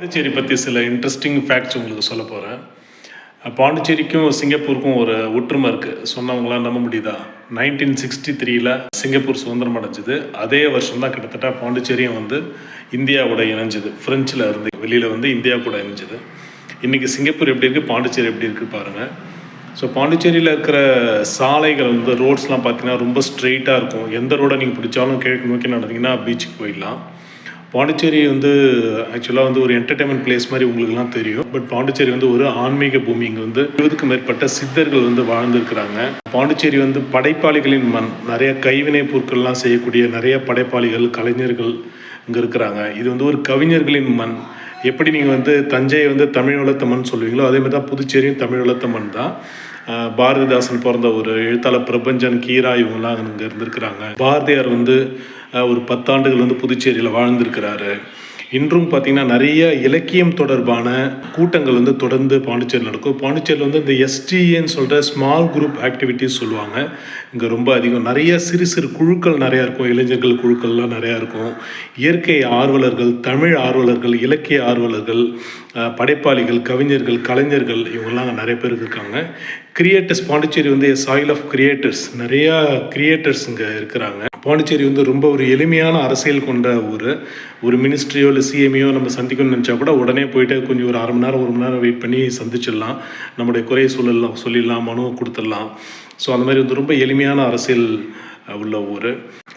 பாண்டிச்சேரி பற்றி சில interesting facts உங்களுக்கு சொல்ல போகிறேன் பாண்டிச்சேரிக்கும் சிங்கப்பூருக்கும் ஒரு ஒற்றுமை இருக்குது சொன்னவங்களாம் நம்ப முடியுதா? நைன்டீன் சிக்ஸ்டி த்ரீல சிங்கப்பூர் சுதந்திரம் அடைஞ்சிது. அதே வருஷம் தான் கிட்டத்தட்ட பாண்டிச்சேரியும் வந்து இந்தியாவோட இணைஞ்சது. ஃப்ரெஞ்சில் இருந்து வெளியில் வந்து இந்தியா கூட இணைஞ்சது. இன்றைக்கி சிங்கப்பூர் எப்படி இருக்குது பாண்டிச்சேரி எப்படி இருக்குது பாருங்கள் ஸோ பாண்டிச்சேரியில் இருக்கிற சாலைகள் வந்து ரோட்ஸ்லாம் பார்த்தீங்கன்னா ரொம்ப ஸ்ட்ரெயிட்டாக இருக்கும். எந்த ரோடை நீங்கள் பிடிச்சாலும் கிழக்கு நோக்கி நடந்தீங்கன்னா பீச்சுக்கு போயிடலாம். பாண்டிச்சேரி வந்து ஆக்சுவலாக வந்து ஒரு என்டர்டைன்மெண்ட் பிளேஸ் மாதிரி உங்களுக்குலாம் தெரியும். பட் பாண்டிச்சேரி வந்து ஒரு ஆன்மீக பூமி. இங்கே வந்து இருபதுக்கு மேற்பட்ட சித்தர்கள் வந்து வாழ்ந்துருக்கிறாங்க. பாண்டிச்சேரி வந்து படைப்பாளிகளின் மண். நிறைய கைவினை பொருட்கள்லாம் செய்யக்கூடிய நிறைய படைப்பாளிகள் கலைஞர்கள் இங்கே இருக்கிறாங்க. இது வந்து ஒரு கவிஞர்களின் மண். எப்படி நீங்கள் வந்து தஞ்சையை வந்து தமிழ் வளர்த்த சொல்லுவீங்களோ அதே மாதிரி தான் புதுச்சேரியும் தமிழ் வளர்த்த தான். பாரதிதாசன் பிறந்த ஒரு எழுத்தாளர் பிரபஞ்சன் கீரா இவங்கெல்லாம் இங்கே இருந்திருக்கிறாங்க. பாரதியார் வந்து ஒரு பத்தாண்டுகள் வந்து புதுச்சேரியில் வாழ்ந்திருக்கிறாரு. இன்றும் பார்த்தீங்கன்னா நிறைய இலக்கியம் தொடர்பான கூட்டங்கள் வந்து தொடர்ந்து பாண்டிச்சேரியில் நடக்கும். பாண்டிச்சேரியில் வந்து இந்த எஸ்டிஏன்னு சொல்கிற ஸ்மால் குரூப் ஆக்டிவிட்டிஸ் சொல்லுவாங்க. இங்கே ரொம்ப அதிகம். நிறைய சிறு சிறு குழுக்கள் நிறையா இருக்கும். இளைஞர்கள் குழுக்கள்லாம் நிறையா இருக்கும். இயற்கை ஆர்வலர்கள் தமிழ் ஆர்வலர்கள் இலக்கிய ஆர்வலர்கள் படைப்பாளிகள் கவிஞர்கள் கலைஞர்கள் இவங்கெல்லாம் நிறைய பேர் இருக்காங்க. கிரியேட்டர்ஸ் பாண்டிச்சேரி வந்து சாயில் ஆஃப் கிரியேட்டர்ஸ் நிறையா கிரியேட்டர்ஸ் இங்கே இருக்கிறாங்க. பாண்டிச்சேரி வந்து ரொம்ப ஒரு எளிமையான அரசியல் கொண்ட ஊர். ஒரு மினிஸ்ட்ரியோ இல்லை சிஎம்ஐயோ நம்ம சந்திக்கணும்னு நினச்சா கூட உடனே போயிட்டு கொஞ்சம் ஒரு அரை மணி நேரம் ஒரு மணி நேரம் வெயிட் பண்ணி சந்திச்சிடலாம். நம்முடைய குறையை சொல்லலாம் சொல்லிடலாம் மனுவை கொடுத்துடலாம். ஸோ அந்த மாதிரி வந்து ரொம்ப எளிமையான அரசியல் உள்ள ஊர்.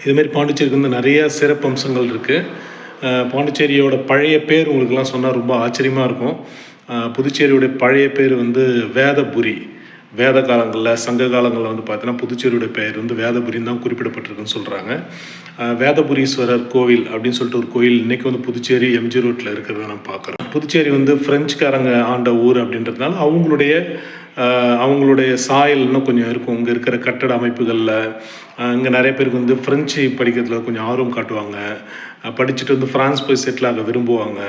இதுமாரி பாண்டிச்சேரிக்கு வந்து நிறைய சிறப்பம்சங்கள் இருக்குது பாண்டிச்சேரியோட பழைய பேர் உங்களுக்கெல்லாம் சொன்னால் ரொம்ப ஆச்சரியமாக இருக்கும். புதுச்சேரியோடைய பழைய பேர் வந்து வேதபுரி. வேத காலங்களில் சங்க காலங்களில் வந்து பார்த்தீங்கன்னா புதுச்சேரியோட பெயர் வந்து வேதபுரின்னு தான் குறிப்பிடப்பட்டிருக்குன்னு சொல்கிறாங்க வேதபுரீஸ்வரர் கோவில் அப்படின்னு சொல்லிட்டு ஒரு கோயில் இன்றைக்கி வந்து புதுச்சேரி எம்ஜி ரோட்டில் இருக்கிறத நான் பார்க்குறேன் புதுச்சேரி வந்து ஃப்ரெஞ்சுக்காரங்க ஆண்ட ஊர் அப்படின்றதுனால அவங்களுடைய அவங்களுடைய சாயல் இன்னும் கொஞ்சம் இருக்கும். இங்கே இருக்கிற கட்டட அமைப்புகளில் இங்கே நிறைய பேருக்கு வந்து ஃப்ரெஞ்சு படிக்கிறதுல கொஞ்சம் ஆர்வம் காட்டுவாங்க. படிச்சுட்டு வந்து ஃப்ரான்ஸ் போய் செட்டில் ஆக விரும்புவாங்க.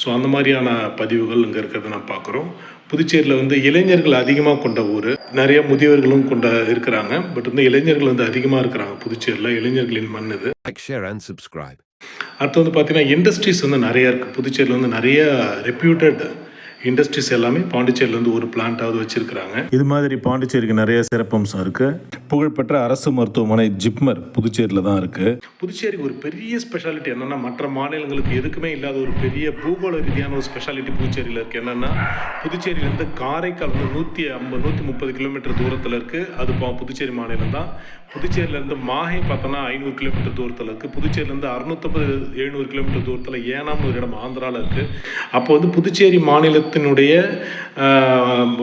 ஸோ அந்த மாதிரியான பதிவுகள் இங்கே இருக்கிறத நான் பார்க்குறோம். புதுச்சேரியில் வந்து இளைஞர்கள் அதிகமாக கொண்ட ஊர். நிறைய முதியவர்களும் கொண்ட இருக்கிறாங்க. பட் வந்து இளைஞர்கள் வந்து அதிகமாக இருக்கிறாங்க புதுச்சேரியில். இளைஞர்களின் மண் இது. அடுத்து வந்து பார்த்தீங்கன்னா இண்டஸ்ட்ரீஸ் வந்து நிறைய இருக்குது புதுச்சேரியில் வந்து நிறைய ரெப்யூட்டட் இண்டஸ்ட்ரீஸ் எல்லாமே பாண்டிச்சேரியில் வந்து ஒரு பிளான்ட்டாவது வச்சிருக்கிறாங்க. இது மாதிரி பாண்டிச்சேரிக்கு நிறைய சிறப்பம்சம் இருக்கு. புகழ்பெற்ற அரசு மருத்துவமனை ஜிப்மர் புதுச்சேரியில் தான் இருக்கு. புதுச்சேரிக்கு ஒரு பெரிய ஸ்பெஷாலிட்டி என்னன்னா மற்ற மாநிலங்களுக்கு எதுக்குமே இல்லாத ஒரு பெரிய பூகோள ரீதியான ஒரு ஸ்பெஷாலிட்டி புதுச்சேரியில் இருக்கு. என்னன்னா புதுச்சேரியிலேருந்து காரைக்கால் வந்து நூற்றி ஐம்பது நூற்றி முப்பது கிலோமீட்டர் தூரத்தில் இருக்கு. அது பா- புதுச்சேரி மாநிலம் தான். புதுச்சேரியிலேருந்து மாஹே பார்த்தோன்னா ஐநூறு கிலோமீட்டர் தூரத்தில் இருக்குது புதுச்சேரியிலேருந்து அறுநூத்தம்பது எழுநூறு கிலோமீட்டர் தூரத்தில் ஏனாம்னு ஒரு இடம் ஆந்திராவில் இருக்குது அப்போ வந்து புதுச்சேரி மாநிலத்தினுடைய தமிழகத்தினுடைய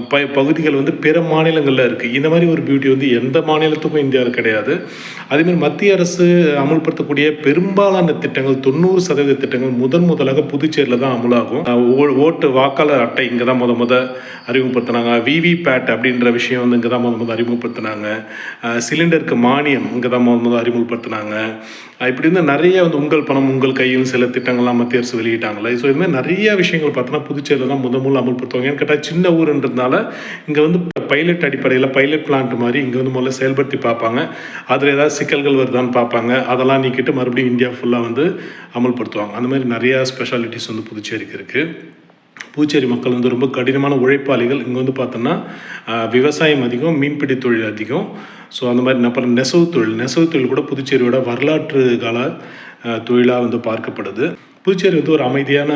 ப பகுதிகள் வந்து பிற மாநிலங்களில் இருக்குது இந்த மாதிரி ஒரு பியூட்டி வந்து எந்த மாநிலத்துக்கும் இந்தியாவில் கிடையாது. அதேமாதிரி மத்திய அரசு அமுல்படுத்தக்கூடிய பெரும்பாலான திட்டங்கள் தொண்ணூறு சதவீத திட்டங்கள் முதன் முதலாக புதுச்சேரியில் தான் அமுலாகும். ஓ- ஓட்டு வாக்காளர் அட்டை இங்கே தான் முத முத அறிமுகப்படுத்தினாங்க. விவி பேட் அப்படின்ற விஷயம் வந்து இங்கே தான் முத முத அறிமுகப்படுத்தினாங்க. சிலிண்டருக்கு மானியம் இங்கே தான் முத முத அறிமுகப்படுத்தினாங்க. இப்படி இருந்தால் நிறைய வந்து உங்கள் பணம் உங்கள் கையில் சில திட்டங்கள்லாம் மத்திய அரசு வெளியிட்டாங்களே ஸோ இது மாதிரி நிறைய விஷயங்கள் பார்த்தோன்னா புதுச்சேரியில் தான் முத முதல் அமல்படுத்துவாங்க. ஏன்னு கேட்டால் சின்ன ஊருன்றதுனால இங்கே வந்து பைலட் அடிப்படையில் பைலட் பிளான்ட் மாதிரி இங்கே வந்து முதல்ல செயல்படுத்தி பார்ப்பாங்க. அதில் ஏதாவது சிக்கல்கள் வருதான்னு பார்ப்பாங்க. அதெல்லாம் நீக்கிட்டு மறுபடியும் இந்தியா ஃபுல்லாக வந்து அமல்படுத்துவாங்க. அந்த மாதிரி நிறையா ஸ்பெஷாலிட்டிஸ் வந்து புதுச்சேரிக்கு இருக்குது பூச்சேரி மக்கள் வந்து ரொம்ப கடினமான உழைப்பாளிகள். இங்கே வந்து பார்த்தோன்னா விவசாயம் அதிகம் மீன்பிடி தொழில் அதிகம். ஸோ அந்த மாதிரி அப்புறம் நெசவு தொழில். நெசவு தொழில் கூட புதுச்சேரியோட வரலாற்று கால தொழிலாக வந்து பார்க்கப்படுது. புதுச்சேரி வந்து ஒரு அமைதியான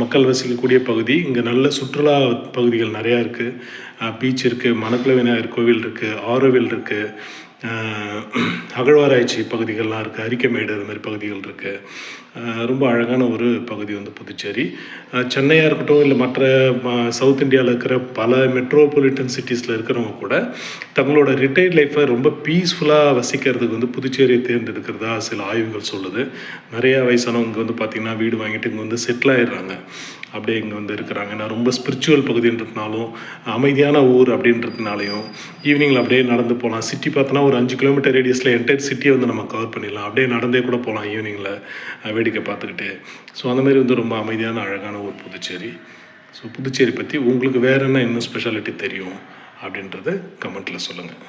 மக்கள் வசிக்கக்கூடிய பகுதி. இங்கே நல்ல சுற்றுலா பகுதிகள் நிறையா இருக்குது பீச் இருக்குது மணக்குள விநாயகர் கோவில் இருக்குது ஆரோவில் இருக்குது அகழ்வாராய்ச்சி பகுதிகள்லாம் இருக்குது அரிக்கமேடு அது மாதிரி பகுதிகள் இருக்குது ரொம்ப அழகான ஒரு பகுதி வந்து புதுச்சேரி. சென்னையாக இருக்கட்டும் இல்லை மற்ற ம- சவுத் இந்தியாவில் இருக்கிற பல மெட்ரோபாலிட்டன் சிட்டிஸில் இருக்கிறவங்க கூட தங்களோட ரிட்டையர்ட் லைஃப்பை ரொம்ப பீஸ்ஃபுல்லாக வசிக்கிறதுக்கு வந்து புதுச்சேரியை தேர்ந்தெடுக்கிறதா சில ஆய்வுகள் சொல்லுது. நிறையா வயசானவங்க இங்கே வந்து பார்த்திங்கன்னா வீடு வாங்கிட்டு இங்கே வந்து செட்டில் ஆயிடுறாங்க. அப்படியே இங்கே வந்து இருக்கிறாங்க. ஏன்னா ரொம்ப ஸ்பிரிச்சுவல் பகுதின்றதுனாலும் அமைதியான ஊர் அப்படின்றதுனாலையும் ஈவினிங்கில் அப்படியே நடந்து போகலாம் சிட்டி பார்த்தோன்னா ஒரு அஞ்சு கிலோமீட்டர் ரேடியஸில் என்டையர் சிட்டியை வந்து நம்ம கவர் பண்ணிடலாம். அப்படியே நடந்தே கூட போகலாம் ஈவினிங்கில் வேடிக்கை பார்த்துக்கிட்டு. ஸோ அந்த மாதிரி வந்து ரொம்ப அமைதியான அழகான ஊர் புதுச்சேரி. ஸோ புதுச்சேரி பற்றி உங்களுக்கு வேறு என்ன இன்னும் ஸ்பெஷாலிட்டி தெரியும் அப்படின்றத கமெண்ட்டில் சொல்லுங்கள்